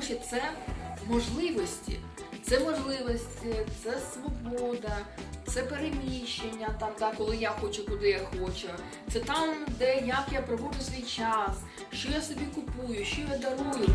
гроші це можливості. Це можливості, це свобода, це переміщення, там, да, коли я хочу, куди я хочу. Це там, де як я проводжу свій час, що я собі купую, що я дарую.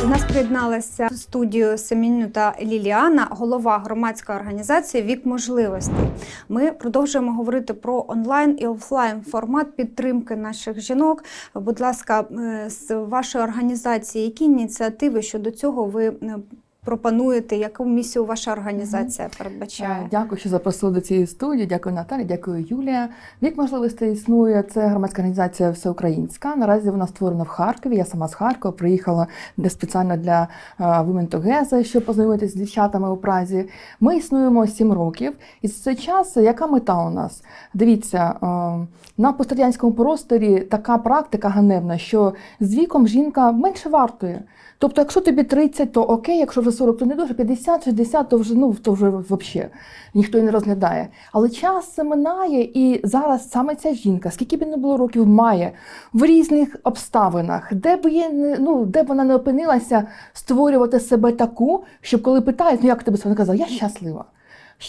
До нас приєдналася в Семіню та Ліліана, голова громадської організації Вік можливостей. Ми продовжуємо говорити про онлайн і офлайн формат підтримки наших жінок. Будь ласка, е, з вашої організації, які ініціативи щодо цього ви е, пропонуєте? Яку місію ваша організація передбачає? Е, Дякую, що запросили до цієї студії. Дякую, Наталі, дякую, Юлія. Вік можливостей існує. Це громадська організація всеукраїнська. Наразі вона створена в Харкові. Я сама з Харкова приїхала для спеціально для е, Women Together, щоб познайомитися з дівчатами у Празі. Ми існуємо 7 років, і за цей час яка мета у нас? Дивіться, е, на пострадянському просторі така практика ганебна, що з віком жінка менше вартує. Тобто, якщо тобі 30, то окей, якщо вже 40, то не дуже, 50, 60, то вже ну то вже взагалі ніхто і не розглядає. Але час минає, і зараз саме ця жінка, скільки б не було років, має в різних обставинах, де б є ну, де б вона не опинилася, створювати себе таку, щоб коли питають, ну як тебе вона казала, я щаслива.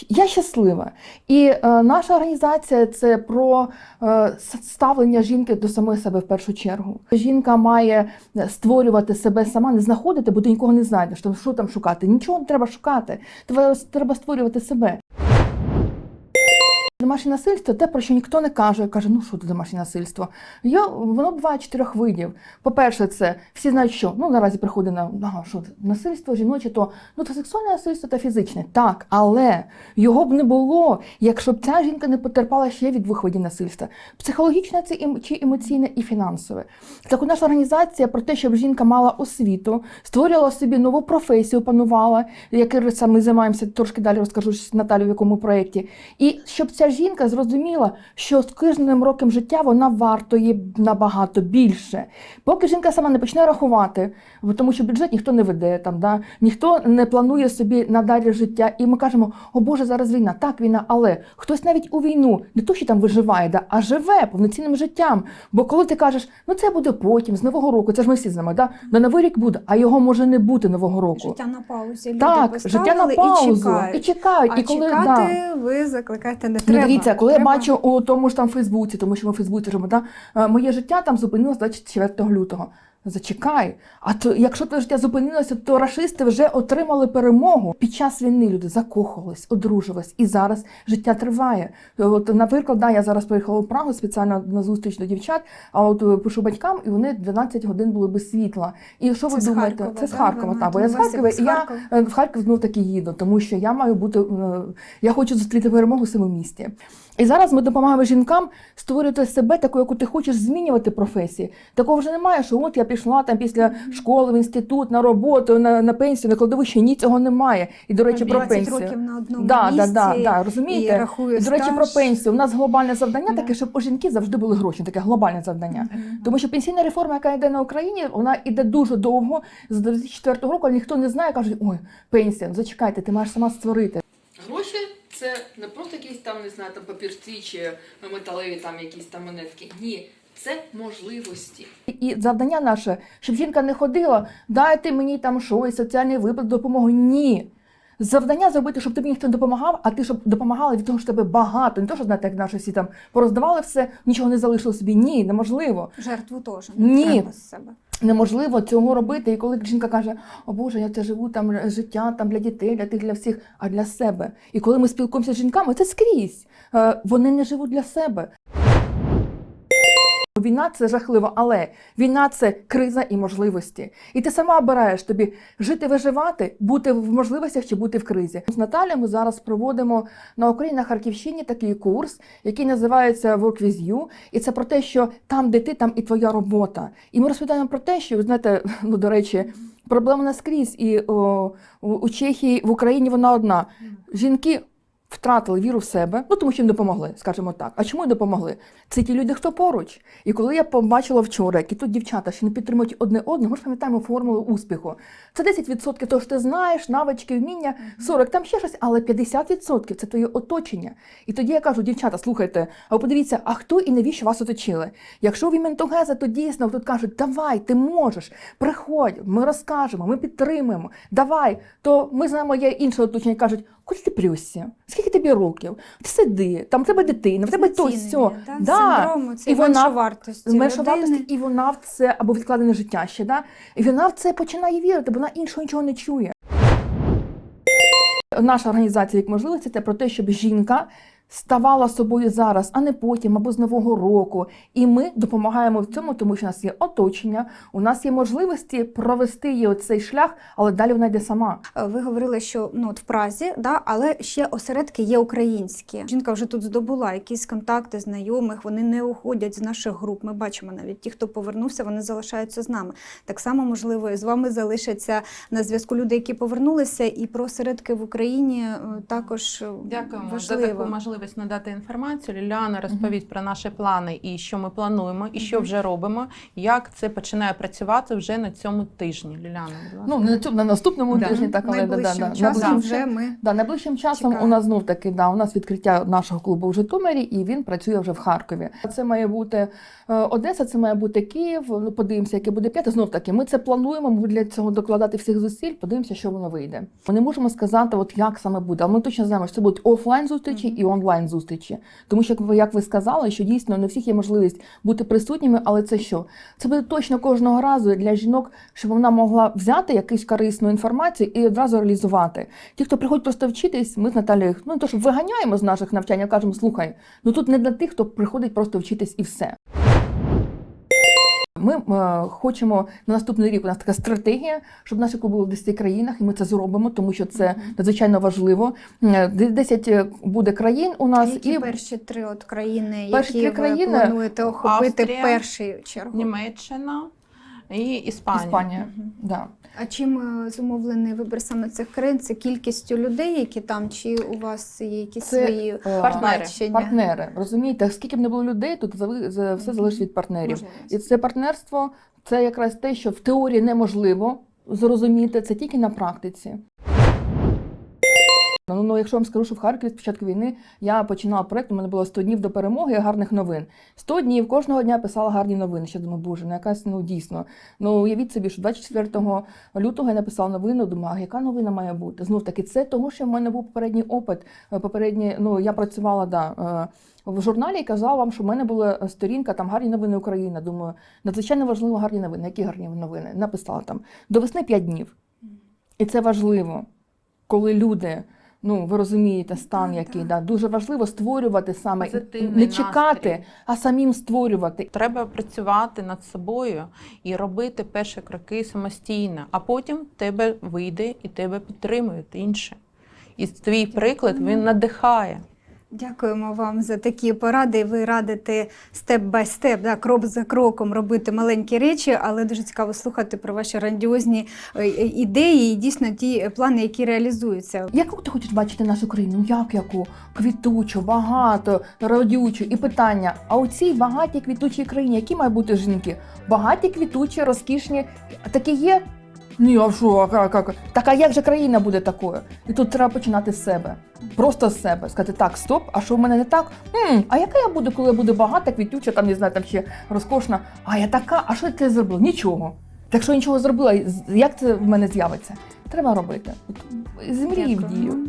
Я щаслива. І е, наша організація це про е, ставлення жінки до самої себе в першу чергу. Жінка має е, створювати себе сама, не знаходити, бо ти нікого не знайдеш. Там що там шукати? Нічого не треба шукати. Треба, треба створювати себе. Домашнє насильство те, про що ніхто не каже. Каже, ну що це домашнє насильство? Я, воно буває чотирьох видів. По-перше, це всі знають, що ну наразі приходить на ага, що це, насильство жіноче, то ну то сексуальне насильство та фізичне. Так, але його б не було, якщо б ця жінка не потерпала ще від двох видів насильства: психологічне це ем- чи емоційне і фінансове. Так, от наша організація про те, щоб жінка мала освіту, створювала собі нову професію, опанувала, якою ми займаємося, трошки далі розкажу Наталі, в якому проєкті. І щоб ця жінка зрозуміла, що з кожним роком життя вона вартує набагато більше. Поки жінка сама не почне рахувати, тому що бюджет ніхто не веде, там, да? ніхто не планує собі надалі життя. І ми кажемо, о Боже, зараз війна, так війна, але хтось навіть у війну не то, що там виживає, да? а живе повноцінним життям. Бо коли ти кажеш, ну це буде потім, з Нового року, це ж ми всі знаємо, да? на Новий рік буде, а його може не бути Нового року. Життя на паузі. Люди Так, життя на паузу. і чекають. І чекають. А і коли, чекати да. ви закликаєте не Ну, треба. дивіться, коли я бачу у тому ж там Фейсбуці, тому що ми в Фейсбуці живемо, да, е, моє життя там зупинилось 24 лютого. Зачекай. А то якщо твоє життя зупинилося, то рашисти вже отримали перемогу. Під час війни люди закохувались, одружувались, і зараз життя триває. От, наприклад, да, я зараз поїхала в Прагу спеціально на зустріч до дівчат, а от е, пишу батькам, і вони 12 годин були без світла. І що ви Це з думаєте? Харкова, це з? Харкова, так, бо я з Харкова, і я Е, в Харків знов таки їду, тому що я маю бути. е, Я хочу зустріти перемогу в своєму місті. І зараз ми допомагаємо жінкам створювати себе таку, яку ти хочеш змінювати професії. Такого вже немає, що от я пішла там після школи в інститут на роботу, на, на пенсію, на кладовище. Ні, цього немає. І до речі, про пенсію. років на одному да, місці. да, да, да, і розумієте? рахую І, до речі, про пенсію. У нас глобальне завдання Да. таке, щоб у жінки завжди були гроші. Таке глобальне завдання. Тому що пенсійна реформа, яка йде на Україні, вона йде дуже довго. З 2004 року ніхто не знає, кажуть, ой, пенсія, ну зачекайте, ти маєш сама створити. Гроші це не просто якісь там, не знаю, там папірці чи металеві там якісь там монетки. Ні, це можливості. І завдання наше, щоб жінка не ходила, дайте мені там щось, соціальний виплат, допомогу. Ні. Завдання зробити, щоб тобі ніхто не допомагав, а ти щоб допомагала від того, що тебе багато. Не то, що знаєте, як наші всі там пороздавали все, нічого не залишили собі. Ні, неможливо. Жертву теж не Ні. треба з себе. Неможливо цього робити. І коли жінка каже, о Боже, я це живу там життя там для дітей, для тих, для всіх, а для себе. І коли ми спілкуємося з жінками, це скрізь. Е, Вони не живуть для себе. Війна це жахливо, але війна це криза і можливості. І ти сама обираєш тобі жити, виживати, бути в можливостях чи бути в кризі. З Наталією ми зараз проводимо на Україні на Харківщині такий курс, який називається Work with You. І це про те, що там, де ти, там і твоя робота. І ми розповідаємо про те, що ви знаєте, ну до речі, проблема наскрізь. І о, у Чехії, в Україні вона одна. Жінки втратили віру в себе, ну тому що їм допомогли, скажімо так. А чому їм допомогли? Це ті люди, хто поруч. І коли я побачила вчора, які тут дівчата ще не підтримують одне одного, ми ж пам'ятаємо формулу успіху. Це 10% того, що ти знаєш, навички, вміння, 40% там ще щось, але 50% це твоє оточення. І тоді я кажу, дівчата, слухайте, а ви подивіться, а хто і навіщо вас оточили? Якщо ви ментогеза, то дійсно тут кажуть, давай, ти можеш, приходь, ми розкажемо, ми підтримуємо, давай. То ми знаємо, є інше оточення, кажуть, куди ти плюсся? Скільки тобі років? Ти сиди, там в тебе дитина, в тебе то все. Да? Да. І вона- вартості. Менша вартості, і вона в це або відкладене життя ще, да? і вона в це починає вірити, бо вона іншого нічого не чує. Наша організація як можливості це про те, щоб жінка ставала собою зараз, а не потім або з нового року. І ми допомагаємо в цьому, тому що у нас є оточення, у нас є можливості провести її оцей шлях, але далі вона йде сама. Е, Ви говорили, що ну от в Празі, да, але ще осередки є українські. Жінка вже тут здобула якісь контакти знайомих. Вони не уходять з наших груп. Ми бачимо навіть ті, хто повернувся, вони залишаються з нами. Так само можливо, і з вами залишаться на зв'язку люди, які повернулися, і про осередки в Україні е, також е, Дякуємо важливо. за таку можливість надати інформацію. Ліляна розповість про наші плани і що ми плануємо, і що вже робимо. Як це починає працювати вже на цьому тижні. Ліляна, будь ласка. Ну, не на цьому, на наступному Да. тижні, так, але да, да, да, часом найближчим вже ми Да, найближчим часом Чекаємо. у нас знов таки да, у нас відкриття нашого клубу в Житомирі, і він працює вже в Харкові. Це має бути е, Одеса, це має бути Київ. Ну, подивимося, яке буде п'яте. Знов таки, ми це плануємо. Ми для цього докладати всіх зусиль. Подивимося, що воно вийде. Ми не можемо сказати, от як саме буде. Але ми точно знаємо, що це будуть офлайн зустрічі Мгм. і онлайн зустрічі. Тому що, як ви- сказали, що дійсно не всіх є можливість бути присутніми, але це що? Це буде точно кожного разу для жінок, щоб вона могла взяти якусь корисну інформацію і одразу реалізувати. Ті, хто приходять просто вчитись, ми з Наталією ну то, що виганяємо з наших навчань, кажемо, слухай, ну тут не для тих, хто приходить просто вчитись і все. Ми е, хочемо на наступний рік. У нас така стратегія, щоб наші клуби були в 10 країнах, і ми це зробимо, тому що це надзвичайно важливо. Е, 10 буде країн у нас які і перші три от країни, Перші які три ви країни плануєте охопити Австрія, в першу чергу. Німеччина і Іспанія. Іспанія. Угу. Да. А чим е, зумовлений вибір саме цих країн? Це кількістю людей, які там, чи у вас є якісь Це, свої е, Партнери. Партнери, розумієте, скільки б не було людей, тут все залежить від партнерів. Можливості. І це партнерство це якраз те, що в теорії неможливо зрозуміти, це тільки на практиці. Ну, ну, якщо вам скажу, що в Харкові з початку війни я починала проєкт, у мене було 100 днів до перемоги гарних новин. 100 днів кожного дня писала гарні новини. Ще думаю, боже, ну якась ну дійсно. Ну уявіть собі, що 24 лютого я написала новину, думаю, а яка новина має бути? Знов таки, це тому, що в мене був попередній опит. е, Попередній, ну я працювала да, е, в журналі і казала вам, що в мене була сторінка там гарні новини України. Думаю, надзвичайно важливо гарні новини. Які гарні новини? Написала там до весни 5 днів. І це важливо, коли люди. Ну, ви розумієте, стан Так, який так. да дуже важливо створювати саме Позитивний не чекати, настрій. а самим створювати. Треба працювати над собою і робити перші кроки самостійно, а потім тебе вийде і тебе підтримують інші. І твій приклад він надихає. Дякуємо вам за такі поради. Ви радите степ бай степ, крок за кроком робити маленькі речі, але дуже цікаво слухати про ваші грандіозні е, е, ідеї і дійсно ті плани, які реалізуються. Яку ти хочеш бачити нашу країну? Ну, Як яку? Квітучу, багато, родючу. І питання: а у цій багатій квітучій країні, які мають бути жінки? Багаті, квітучі, розкішні. Такі є? Ні, а що, а як, як? Так, а як же країна буде такою? І тут треба починати з себе. Просто з себе. Сказати, так, стоп, а що в мене не так? М, а яка я буду, коли я буду багата, квітюча, там не знаю, там ще розкошна. А я така, а що ти зробила? Нічого. Так що нічого зробила, як це в мене з'явиться? Треба робити. З мрії в дію.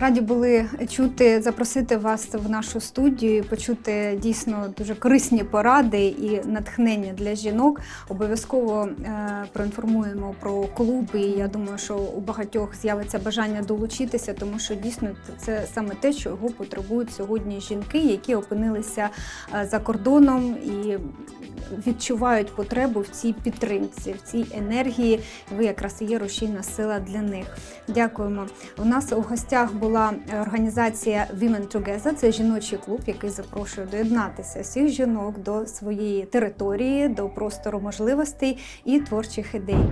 Раді були чути, запросити вас в нашу студію, почути дійсно дуже корисні поради і натхнення для жінок. Обов'язково е, проінформуємо про клуб. І я думаю, що у багатьох з'явиться бажання долучитися, тому що дійсно це саме те, чого потребують сьогодні жінки, які опинилися е, за кордоном і відчувають потребу в цій підтримці, в цій енергії. Ви якраз є рушійна сила для них. Дякуємо. У нас у гостях була організація Women Together. Це жіночий клуб, який запрошує доєднатися всіх жінок до своєї території, до простору можливостей і творчих ідей.